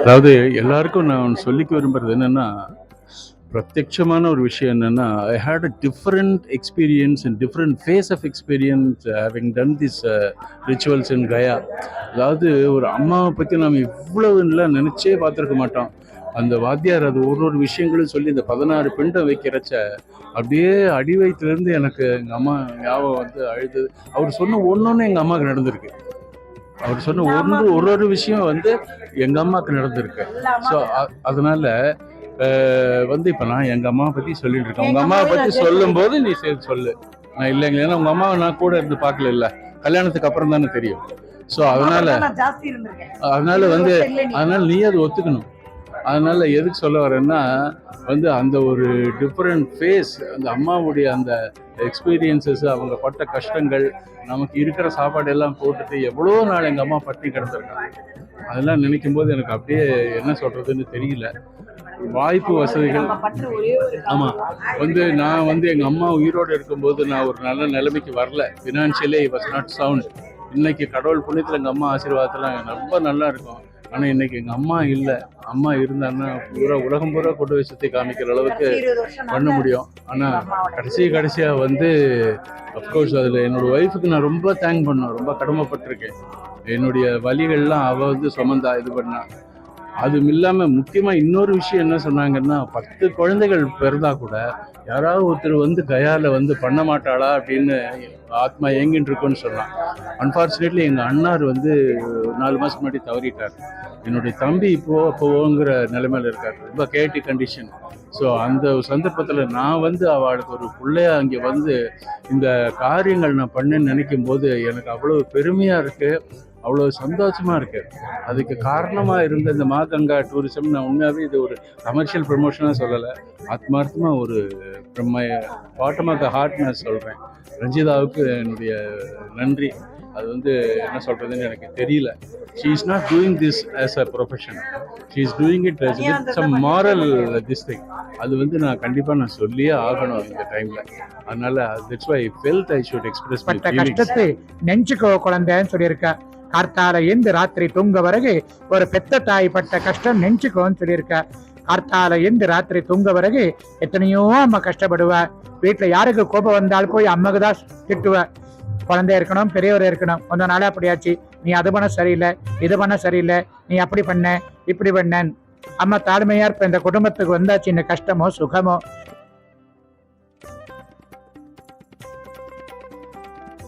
அதாவது எல்லாருக்கும் நான் சொல்லிக்க விரும்புறது என்னன்னா பிரத்யட்சமான ஒரு விஷயம் என்னன்னா I had a different experience and different phase of experience having done this rituals in Gaya அதாவது ஒரு அம்மாவை பற்றி நாம் இவ்வளவுலாம் நினச்சே பார்த்துருக்க மாட்டோம். அந்த வாத்தியார் அது ஒரு ஒரு விஷயங்களும் சொல்லி இந்த பதினாறு பெண்டை வைக்கிறச்ச அப்படியே அடி வயிற்றுலேருந்து எனக்கு எங்கள் அம்மா ஞாபகம் வந்து அழுது. அவர் சொன்ன ஒன்று எங்கள் அம்மாவுக்கு நடந்திருக்கு. அவர் சொன்ன ஒன்று ஒரு ஒரு விஷயம் வந்து எங்கள் அம்மாவுக்கு நடந்திருக்கு. ஸோ அதனால வந்து இப்போ நான் எங்கள் அம்மாவை பற்றி சொல்லிட்டு இருக்கேன். உங்கள் அம்மாவை பற்றி சொல்லும்போது நீ சேர்த்து சொல்லு. நான் இல்லைங்க ஏன்னா உங்கள் அம்மாவை நான் கூட இருந்து பார்க்கல இல்லை. கல்யாணத்துக்கு அப்புறம் தானே தெரியும். ஸோ அதனால அதனால வந்து. அதனால நீ அதை ஒத்துக்கணும். அதனால எதுக்கு சொல்ல வரேன்னா வந்து அந்த ஒரு டிஃப்ரெண்ட் ஃபேஸ் அந்த அம்மாவுடைய அந்த எக்ஸ்பீரியன்சஸ் அவங்க பட்ட கஷ்டங்கள் நமக்கு இருக்கிற சாப்பாடு எல்லாம் போட்டுட்டு எவ்வளோ நாள் எங்கள் அம்மா பட்டினி கிடந்திருக்காங்க அதெல்லாம் நினைக்கும் போது எனக்கு அப்படியே என்ன சொல்றதுன்னு தெரியல. வாய்ப்பு வசதிகள். நம்ம பற்று ஒரே ஒரு ஆமா. வந்து நான் வந்து எங்க அம்மா உயிரோடு இருக்கும்போது நான் ஒரு நல்ல நிலைமைக்கு வரல. ஃபினான்ஷியலி வாஸ் நாட் சவுண்ட் இன்னைக்கு கடவுள் புண்ணியத்தில் எங்க அம்மா ஆசீர்வாதத்துல ரொம்ப நல்லா இருக்கும். ஆனா இன்னைக்கு எங்க அம்மா இல்ல. அம்மா இருந்தாங்கன்னா பூரா உலகம் பூரா கொண்டு போய் சுத்தி காமிக்கிற அளவுக்கு பண்ண முடியும். ஆனா கடைசி கடைசியா வந்து அப்கோர்ஸ் அதுல என்னோட ஒய்ஃபுக்கு நான் ரொம்ப தேங்க் பண்ணேன் ரொம்ப கடமைப்பட்டிருக்கேன். என்னுடைய வலிகள்லாம் அவ வந்து சுமந்தா இது பண்ணா. அதுவும் இல்லாமல் முக்கியமாக இன்னொரு விஷயம் என்ன சொன்னாங்கன்னா பத்து குழந்தைகள் பிறந்தா கூட யாராவது ஒருத்தர் வந்து கயால வந்து பண்ண மாட்டாளா அப்படின்னு ஆத்மா ஏங்கின்னு இருக்குன்னு சொன்னான் அன்ஃபார்ச்சுனேட்லி எங்கள் அண்ணார் வந்து நாலு மாதம் முன்னாடி தவறிட்டார். என்னுடைய தம்பி இப்போ போங்கிற நிலைமையில் இருக்கார். ரொம்ப கேட்டி கண்டிஷன் ஸோ அந்த சந்தர்ப்பத்தில் நான் வந்து அவளுக்கு ஒரு பிள்ளையா அங்கே வந்து இந்த காரியங்கள் நான் பண்ணேன்னு நினைக்கும் போது எனக்கு அவ்வளோ பெருமையாக இருக்குது அவ்வளோ சந்தோஷமா இருக்கு. அதுக்கு காரணமாக இருந்த இந்த மாகங்கா டூரிசம் நான் உண்மையாகவே இது ஒரு கமர்ஷியல் ப்ரமோஷனாக சொல்லலை. ஆத்மார்த்தமாக ஒரு பாட்டம் ஆஃப் த ஹார்ட் நான் சொல்கிறேன் ரஞ்சிதாவுக்கு என்னுடைய நன்றி. அது வந்து என்ன சொல்கிறதுன்னு எனக்கு தெரியல. She is not doing this as a profession she is doing it as with some moral this thing அது வந்து நான் கண்டிப்பாக நான் சொல்லியே ஆகணும் இந்த டைமில் அதனால that's why felt I should express my கஷ்டத்தை நெஞ்சுக்கோ குழந்தைன்னு சொல்லியிருக்க. கார்த்தால எந்த ராத்திரி தூங்க பிறகு ஒரு பெத்த தாய் பட்ட கஷ்டம் நெஞ்சுக்கோன்னு சொல்லியிருக்க. கார்த்தால எந்து ராத்திரி தூங்க பிறகு எத்தனையோ அம்மா கஷ்டப்படுவ. வீட்டுல யாருக்கு கோபம் வந்தால் போய் அம்மாக்கு தான் திட்டுவ. குழந்தை இருக்கணும் பெரியவர் இருக்கணும். கொஞ்ச நாளே அப்படியாச்சு. நீ அது பண்ண சரியில்லை இது பண்ண சரியில்லை நீ அப்படி பண்ண இப்படி பண்ண அம்மா தாழ்மையா இருப்ப. இந்த குடும்பத்துக்கு வந்தாச்சு. இந்த கஷ்டமோ சுகமோ